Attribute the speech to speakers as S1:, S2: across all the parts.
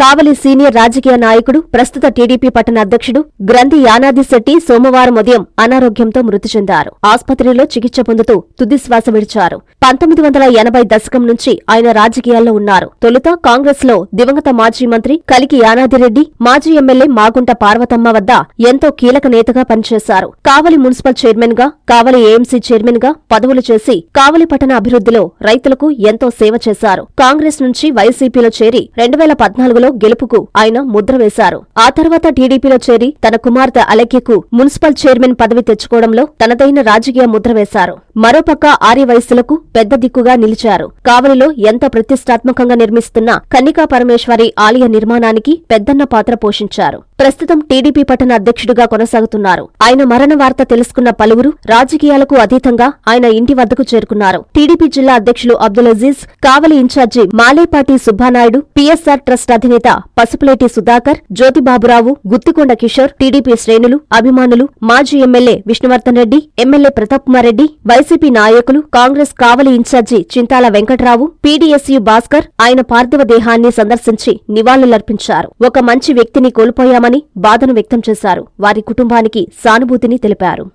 S1: కావలి senior రాజకీయ నాయకుడు ప్రస్తుత టీడీపీ పట్టణ అధ్యక్షుడు గ్రంథి యానాది శెట్టి సోమవారం ఉదయం అనారోగ్యంతో మృతి చెందారు. ఆసుపత్రిలో చికిత్స పొందుతూ తుదిశ్వాస విడిచారు. పంతొమ్మిది వందల ఎనభై దశకం నుంచి ఆయన రాజకీయాల్లో ఉన్నారు. తొలుత కాంగ్రెస్లో దివంగత మాజీ మంత్రి కలికి యానాదిరెడ్డి మాజీ ఎమ్మెల్యే మాగుంట పార్వతమ్మ వద్ద ఎంతో కీలక నేతగా పనిచేశారు. కావలి మున్సిపల్ చైర్మన్గా కావలి ఏఎంసీ చైర్మన్గా పదవులు చేసి కావలి పట్టణ అభివృద్ధిలో రైతులకు ఎంతో సేవ చేశారు. కాంగ్రెస్ నుంచి వైసీపీలో చేరి రెండు వేల పద్నాలుగులో గెలుపుకు ఆయన ముద్ర వేశారు. ఆ తర్వాత టీడీపీలో చేరి తన కుమార్తె అలెక్యకు మున్సిపల్ చైర్మన్ పదవి తెచ్చుకోవడంలో తనదైన రాజకీయ ముద్ర వేశారు. మరోపక్క ఆర్య వయస్సులకు పెద్ద దిక్కుగా నిలిచారు. కావలిలో ఎంత ప్రతిష్టాత్మకంగా నిర్మిస్తున్న కన్నికా పరమేశ్వరి ఆలయ నిర్మాణానికి పెద్దన్న పాత్ర పోషించారు. ప్రస్తుతం టీడీపీ పట్టణ అధ్యక్షుడిగా కొనసాగుతున్నారు. ఆయన మరణ వార్త తెలుసుకున్న పలువురు రాజకీయాలకు అతీతంగా ఆయన ఇంటి వద్దకు చేరుకున్నారు. టీడీపీ జిల్లా అధ్యక్షులు Abdul Aziz Kavali incharge Malepati Subbanaidu PSR trust అధినేత పసుపులేటి సుధాకర్ జ్యోతిబాబురావు గుత్తికొండ కిషోర్ టీడీపీ శ్రేణులు అభిమానులు మాజీ MLA Vishnuvardhan Reddy MLA Pratap Kumar Reddy YCP నాయకులు Congress Kavali incharge Chintala Venkatrao PDSU Bhaskar ఆయన పార్థివ దేహాన్ని సందర్శించి నివాళులర్పించారు. ఒక మంచి వ్యక్తిని కోల్పోయామని బాధను వ్యక్తం చేశారు. వారి కుటుంబానికి సానుభూతిని తెలిపారు.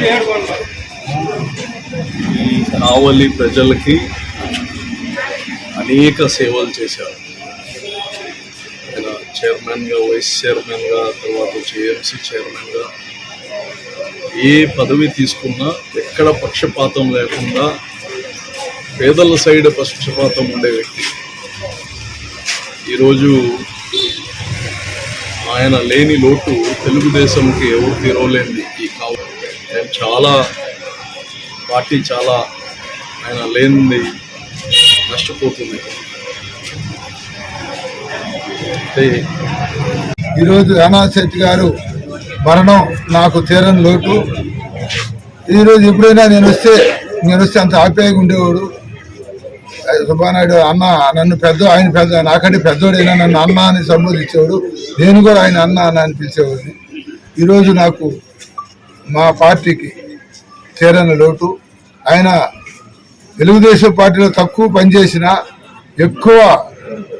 S2: జగన్నాథ్ కావలి ప్రజలకి అనేక సేవలు చేశారు. ఆయన చైర్మన్గా వైస్ చైర్మన్గా తర్వాత వచ్చి ఏఎంసీ చైర్మన్గా ఏ పదవి తీసుకున్నా ఎక్కడ పక్షపాతం లేకుండా పేదల సైడ్ పక్షపాతం ఉండే వ్యక్తి. ఈరోజు ఆయన లేని లోటు తెలుగుదేశంకి ఎవరు తీరవలేంది ఈ కావు ఆయన చాలా పార్టీ చాలా ఆయన లేనిది నష్టపోతుంది.
S3: ఈరోజు యానాథ్ శెట్టి గారు మరణం నాకు తీరని లోటు. ఈరోజు ఎప్పుడైనా నేను వస్తే నేను వస్తే అంత ఆప్యాయంగా ఉండేవాడు. సుబ్బానాయుడు అన్న నన్ను పెద్ద ఆయన పెద్ద నాకంటే పెద్దోడైనా నన్ను అన్న అని సంబోధించేవాడు. నేను కూడా ఆయన అన్న అన్న అని పిలిచేవాడిని. ఈరోజు నాకు మా పార్టీకి తీరని లోటు. ఆయన తెలుగుదేశం పార్టీలో తక్కువ పనిచేసిన ఎక్కువ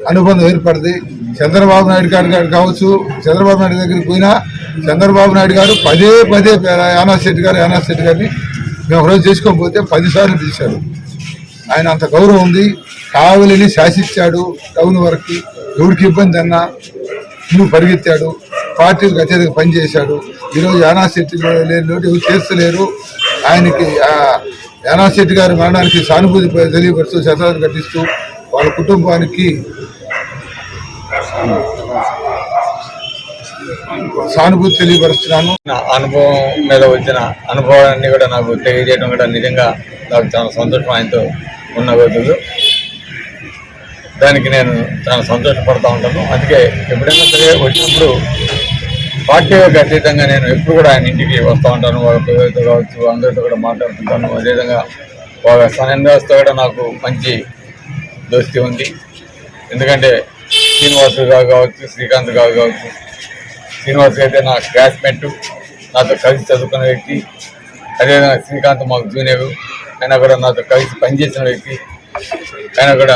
S3: అనుబంధం ఏర్పడింది. చంద్రబాబు నాయుడు గారి గారు కావచ్చు చంద్రబాబు నాయుడు దగ్గరికి పోయినా చంద్రబాబు నాయుడు గారు పదే పదే యానాశెట్టి గారు యానాశెట్టి గారిని మేము ఒకరోజు చేసుకొని పోతే పదిసార్లు పిలిచారు. ఆయన అంత గౌరవం ఉంది. కావలిని శాసించాడు టౌన్ వరకు. ఎవరికి ఇబ్బంది అన్నా నువ్వు పరిగెత్తాడు. పార్టీలకు అత్యధిక పనిచేశాడు ఈరోజు యానాశెట్టి లేని లోటు ఎవరు చేస్తలేరు. ఆయనకి యానాశెట్టి యానాథ్ గారి మరణానికి సానుభూతి తెలియపరుస్తూ శతాలు కట్టిస్తూ వాళ్ళ కుటుంబానికి సానుభూతి తెలియపరుస్తున్నాను.
S4: నా అనుభవం మీద వచ్చిన అనుభవాన్ని కూడా నాకు తెలియజేయడం కూడా నిజంగా నాకు చాలా సంతోషం ఆయనతో ఉన్న రోజులు దానికి నేను చాలా సంతోషపడతా ఉంటాను. అందుకే ఎప్పుడైనా సరే వచ్చినప్పుడు పార్టీకి అతీతంగా నేను ఎప్పుడు కూడా ఆయన ఇంటికి వస్తూ ఉంటాను. వాళ్ళ పిల్లలతో కావచ్చు అందరితో కూడా మాట్లాడుతుంటాను. అదేవిధంగా వాళ్ళ సన్నివాస్తో కూడా నాకు మంచి దోస్తి ఉంది. ఎందుకంటే శ్రీనివాస్ గారు కావచ్చు శ్రీకాంత్ గారు కావచ్చు శ్రీనివాస్ అయితే నా క్లాస్మేట్. నాతో కలిసి చదువుకున్న వ్యక్తి. అదేవిధంగా శ్రీకాంత్ మాకు జూనియర్. ఆయన కూడా నాతో కలిసి పనిచేసిన వ్యక్తి. ఆయన కూడా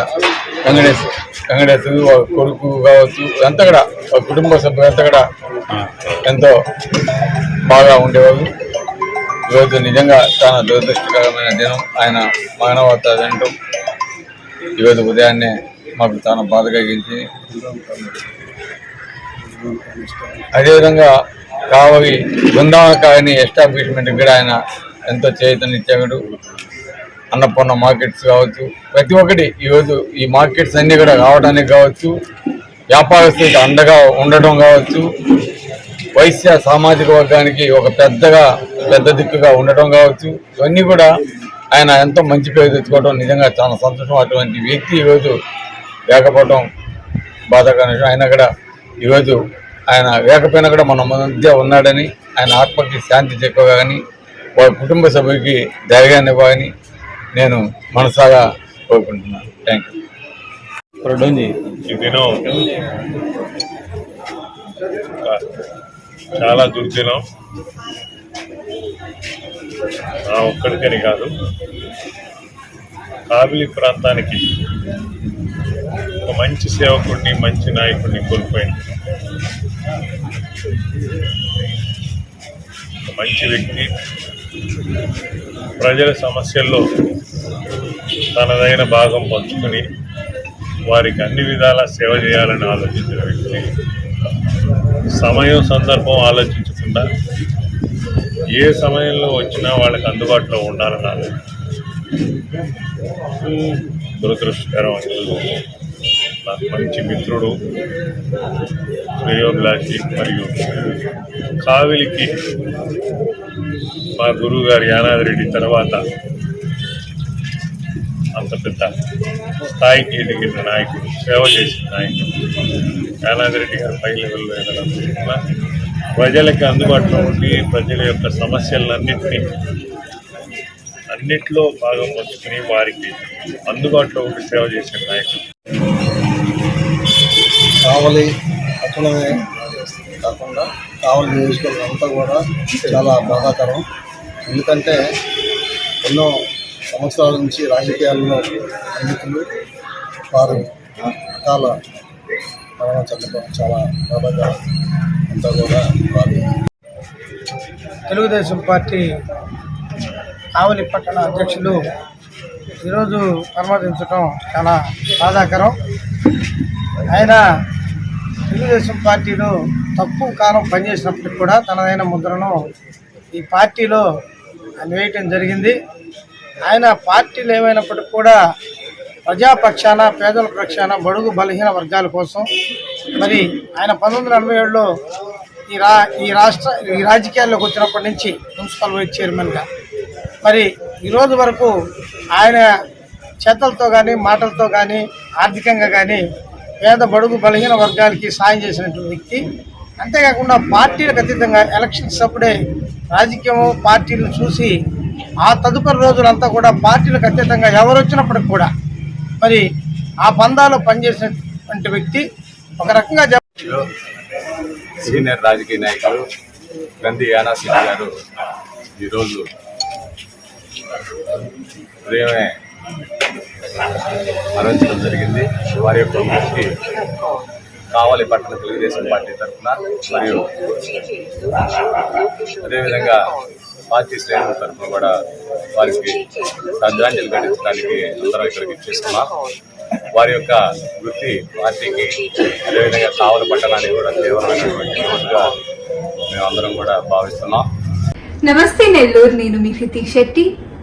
S4: వెంకటేష్ వెంకటేష్ కొడుకు కావచ్చు అంతా కూడా ఒక కుటుంబ సభ్యులంతా కూడా ఎంతో బాగా ఉండేవాళ్ళు. ఈరోజు నిజంగా చాలా దురదృష్టకరమైన దినం. ఆయన మానవత వినటం ఈరోజు ఉదయాన్నే మాకు చాలా బాధ కలిగించింది. అదేవిధంగా కావలి బృందావన కాయని ఎస్టాబ్లిష్మెంట్కి కూడా ఆయన ఎంతో చైతన్యచ్చాడు అన్నపూర్ణ మార్కెట్స్ కావచ్చు ప్రతి ఒక్కటి ఈరోజు ఈ మార్కెట్స్ అన్నీ కూడా రావడానికి కావచ్చు వ్యాపారస్తులకు అండగా ఉండడం కావచ్చు వైశ్య సామాజిక వర్గానికి ఒక పెద్దగా పెద్ద దిక్కుగా ఉండటం కావచ్చు ఇవన్నీ కూడా ఆయన ఎంతో మంచి పేరు తెచ్చుకోవడం నిజంగా చాలా సంతోషం. అటువంటి వ్యక్తి ఈరోజు లేకపోవడం బాధాకర ఆయన కూడా ఈరోజు ఆయన లేకపోయినా కూడా మన మధ్య ఉన్నాడని ఆయన ఆత్మకి శాంతి చెక్క కానీ వారి కుటుంబ సభ్యులకి ధైర్యాన్ని ఇవ్వాలని నేను మనసాగా కోరుకుంటున్నాను థ్యాంక్ యూ
S5: దినం చాలా దుర్దినం. నా ఒక్కడికని కాదు. కావిలి ప్రాంతానికి ఒక మంచి సేవకుడిని మంచి నాయకుడిని కోల్పోయింది. ఒక మంచి వ్యక్తి ప్రజల సమస్యల్లో తనదైన భాగం పంచుకుని వారికి అన్ని విధాలా సేవ చేయాలని ఆలోచించిన వ్యక్తి. సమయం సందర్భం ఆలోచించకుండా ఏ సమయంలో వచ్చినా వాళ్ళకి అందుబాటులో ఉండాలని దురదృష్టకరం అని నాకు మంచి మిత్రుడు శ్రేయోభిలాషి మరియు కావిలికి మా గురువుగారి యానాదిరెడ్డి యానాది రెడ్డి తర్వాత అంత పెద్ద స్థాయికి ఎదిగిన నాయకుడు సేవ చేసిన నాయకుడు. యానాదిరెడ్డి గారు పై లెవెల్లో ఎదగడం ప్రజలకి అందుబాటులో ఉండి ప్రజల యొక్క సమస్యలన్నింటినీ అన్నిట్లో భాగం పంచుకుని వారికి అందుబాటులో ఉండి సేవ చేసే నాయకుడు.
S6: కావలి పట్టణమే కాకుండా కావలి నియోజకవర్గం అంతా కూడా చాలా బాధాకరం. ఎందుకంటే ఎన్నో సంవత్సరాల నుంచి రాజకీయాల్లో పండితులు వారు రకాల మరణం చెందడం చాలా బాధాకరం. అంతా కూడా వారి
S7: తెలుగుదేశం పార్టీ కావలి పట్టణ అధ్యక్షులు ఈరోజు ప్రమాదించడం చాలా బాధాకరం. ఆయన తెలుగుదేశం పార్టీలో తక్కువ కాలం పనిచేసినప్పటికి కూడా తనదైన ముద్రను ఈ పార్టీలో వేయటం జరిగింది. ఆయన పార్టీలు ఏమైనప్పటికి కూడా ప్రజాపక్షాన పేదల పక్షాన బడుగు బలహీన వర్గాల కోసం మరి ఆయన పంతొమ్మిది వందల ఎనభై ఏడులో ఈ రా ఈ రాష్ట్ర ఈ రాజకీయాల్లోకి వచ్చినప్పటి నుంచి మున్సిపల్ వైస్ చైర్మన్గా మరి ఈరోజు వరకు ఆయన చేతలతో కానీ మాటలతో కానీ ఆర్థికంగా కానీ పేద బడుగు బలహీన వర్గాలకి సాయం చేసినటువంటి వ్యక్తి. అంతేకాకుండా పార్టీలకు అతీతంగా ఎలక్షన్స్ అప్పుడే రాజకీయం పార్టీలను చూసి ఆ తదుపరి రోజులంతా కూడా పార్టీలకు అతీతంగా ఎవరు వచ్చినప్పటికి కూడా మరి ఆ పందాలో పనిచేసినటువంటి వ్యక్తి ఒక రకంగా
S8: సీనియర్ రాజకీయ నాయకులు గంధి యానాసింగ్ గారు ఈరోజు ఉదయమే మరణించడం జరిగింది. వారి యొక్క మృతికి కావలి పట్టణ తెలుగుదేశం పార్టీ తరఫున మరియు అదేవిధంగా పార్టీ శ్రేణుల తరఫున కూడా వారికి శ్రద్ధాంజలి ఘటించడానికి అందరం ఇక్కడికి ఇచ్చేస్తున్నాం వారి యొక్క వృత్తి పార్టీకి అదేవిధంగా కావలి పట్టణానికి కూడా తీవ్రమైనటువంటి రోజుగా మేమందరం కూడా భావిస్తున్నాం.
S9: నమస్తే నెల్లూరు నేను మీ హితీష్ శెట్టి.